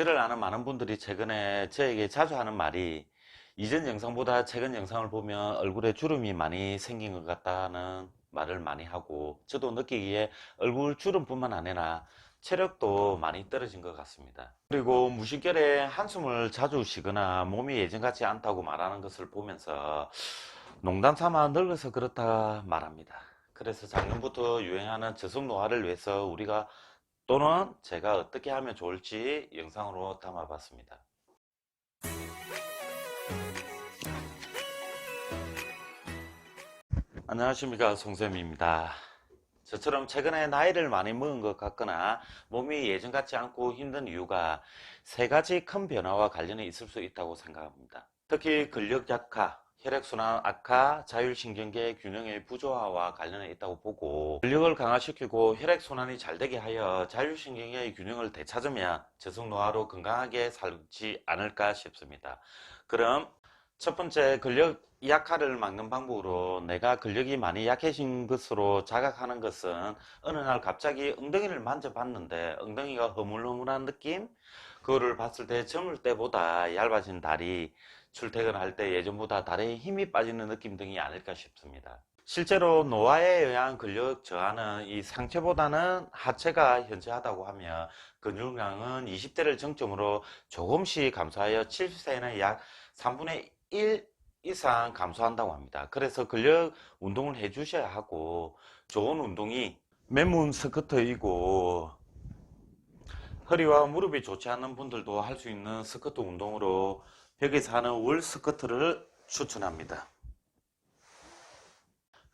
저를 아는 많은 분들이 최근에 저에게 자주 하는 말이 이전 영상보다 최근 영상을 보면 얼굴에 주름이 많이 생긴 것 같다는 말을 많이 하고 저도 느끼기에 얼굴 주름뿐만 아니라 체력도 많이 떨어진 것 같습니다. 그리고 무심결에 한숨을 자주 쉬거나 몸이 예전 같지 않다고 말하는 것을 보면서 농담 삼아 늙어서 그렇다 말합니다. 그래서 작년부터 유행하는 저속 노화를 위해서 우리가 또는 제가 어떻게 하면 좋을지 영상으로 담아봤습니다. 안녕하십니까 송쌤입니다. 저처럼 최근에 나이를 많이 먹은 것 같거나 몸이 예전 같지 않고 힘든 이유가 세 가지 큰 변화와 관련이 있을 수 있다고 생각합니다. 특히 근력 약화, 혈액순환 악화, 자율신경계 균형의 부조화와 관련이 있다고 보고 근력을 강화시키고 혈액순환이 잘 되게 하여 자율신경의 균형을 되찾으면 저속노화로 건강하게 살지 않을까 싶습니다. 그럼 첫 번째 근력 약화를 막는 방법으로 내가 근력이 많이 약해진 것으로 자각하는 것은 어느 날 갑자기 엉덩이를 만져봤는데 엉덩이가 허물허물한 느낌? 그거를 봤을 때 젊을 때보다 얇아진 다리, 출퇴근할 때 예전보다 다리에 힘이 빠지는 느낌 등이 아닐까 싶습니다. 실제로 노화에 의한 근력 저하는 이 상체보다는 하체가 현저하다고 하며 근육량은 20대를 정점으로 조금씩 감소하여 70세에는 약 3분의 1 이상 감소한다고 합니다. 그래서 근력 운동을 해 주셔야 하고 좋은 운동이 맨몸 스쿼트이고 허리와 무릎이 좋지 않은 분들도 할 수 있는 스쿼트 운동으로 벽에서 하는 월 스쿼트를 추천합니다.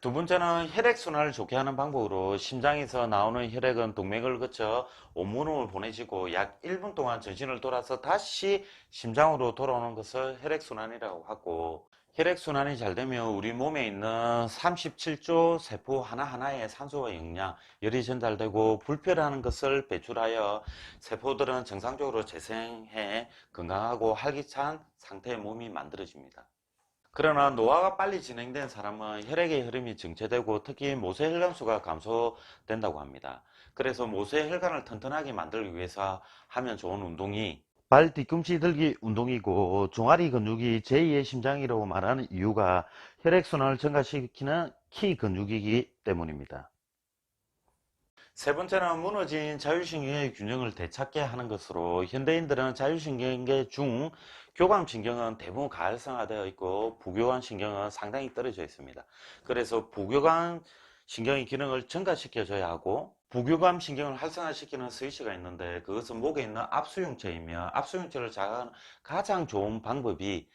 두 번째는 혈액순환을 좋게 하는 방법으로 심장에서 나오는 혈액은 동맥을 거쳐 온몸으로 보내지고 약 1분 동안 전신을 돌아서 다시 심장으로 돌아오는 것을 혈액순환이라고 하고 혈액순환이 잘 되면 우리 몸에 있는 37조 세포 하나하나에 산소와 영양, 열이 전달되고 불필요한 것을 배출하여 세포들은 정상적으로 재생해 건강하고 활기찬 상태의 몸이 만들어집니다. 그러나 노화가 빨리 진행된 사람은 혈액의 흐름이 정체되고 특히 모세 혈관수가 감소된다고 합니다. 그래서 모세 혈관을 튼튼하게 만들기 위해서 하면 좋은 운동이 발 뒤꿈치 들기 운동이고 종아리 근육이 제2의 심장이라고 말하는 이유가 혈액순환을 증가시키는 키 근육이기 때문입니다. 세 번째는 무너진 자율신경의 균형을 되찾게 하는 것으로 현대인들은 자율신경계 중 교감신경은 대부분 가활성화되어 있고 부교감신경은 상당히 떨어져 있습니다. 그래서 부교감 신경의 기능을 증가시켜줘야 하고 부교감 신경을 활성화시키는 스위치가 있는데 그것은 목에 있는 압수용체이며 압수용체를 자극하는 가장 좋은 방법이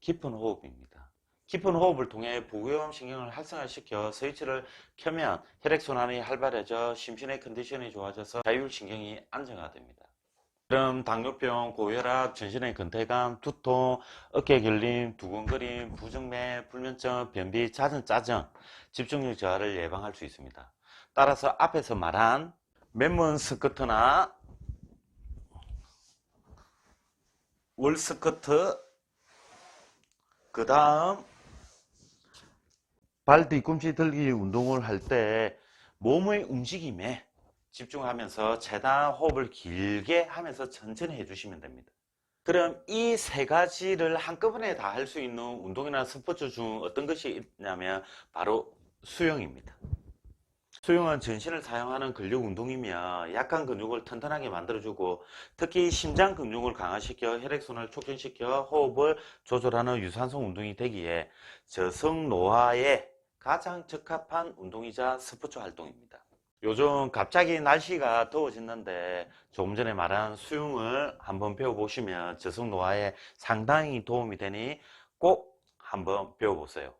깊은 호흡입니다. 깊은 호흡을 통해 부교감 신경을 활성화시켜 스위치를 켜면 혈액순환이 활발해져 심신의 컨디션이 좋아져서 자율신경이 안정화됩니다. 그럼 당뇨병, 고혈압, 전신의 근태감, 두통, 어깨 결림, 두근거림, 부정맥, 불면증, 변비, 잦은 짜증, 집중력 저하를 예방할 수 있습니다. 따라서 앞에서 말한 맨몸 스쿼트나 월 스쿼트, 그 다음 발 뒤꿈치 들기 운동을 할 때 몸의 움직임에 집중하면서 최대한 호흡을 길게 하면서 천천히 해주시면 됩니다. 그럼 이 세 가지를 한꺼번에 다 할 수 있는 운동이나 스포츠 중 어떤 것이 있냐면 바로 수영입니다. 수영은 전신을 사용하는 근력 운동이며 약한 근육을 튼튼하게 만들어주고 특히 심장 근육을 강화시켜 혈액순환을 촉진시켜 호흡을 조절하는 유산소 운동이 되기에 저성 노화에 가장 적합한 운동이자 스포츠 활동입니다. 요즘 갑자기 날씨가 더워졌는데 조금 전에 말한 수영을 한번 배워보시면 저속 노화에 상당히 도움이 되니 꼭 한번 배워보세요.